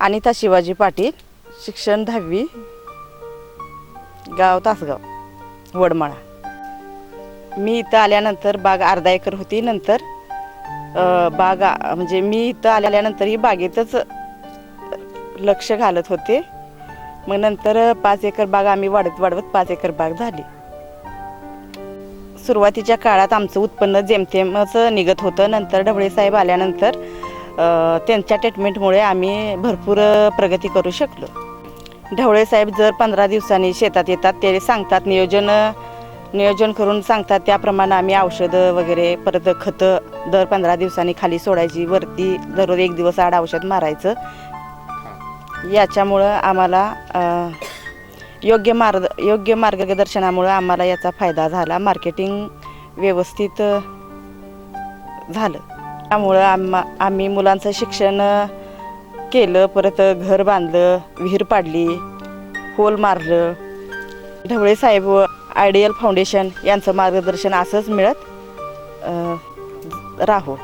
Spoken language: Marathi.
अनिता शिवाजी पाटील शिक्षण दहावी गाव तासगाव वडमाळा. मी इथं आल्यानंतर बाग अर्धा एकर होती. नंतर बाग म्हणजे मी इथं आल्यानंतर ही बागेतच लक्ष घालत होते. मग नंतर पाच एकर बाग आम्ही वाढत वाढवत पाच एकर बाग झाली. सुरुवातीच्या काळात आमचं उत्पन्न जेमतेमच निघत होतं. नंतर ढवळे साहेब आल्यानंतर त्यांच्या ट्रीटमेंटमुळे आम्ही भरपूर प्रगती करू शकलो. ढवळे साहेब जर पंधरा दिवसांनी शेतात येतात ते सांगतात नियोजन नियोजन करून सांगतात त्याप्रमाणे आम्ही औषधं वगैरे परत खतं दर पंधरा दिवसांनी खाली सोडायची वरती दररोज एक दिवस आड औषध मारायचं. याच्यामुळं आम्हाला योग्य मार्ग योग्य मार्गदर्शनामुळं आम्हाला याचा फायदा झाला. मार्केटिंग व्यवस्थित झालं. त्यामुळं आम्हा आम्ही मुलांचं शिक्षण केलं. परत घर बांधलं विहीर पाडली होल मारलं. ढवळे साहेब व आयडियल फाउंडेशन यांचं मार्गदर्शन असंच मिळत राहू राहो.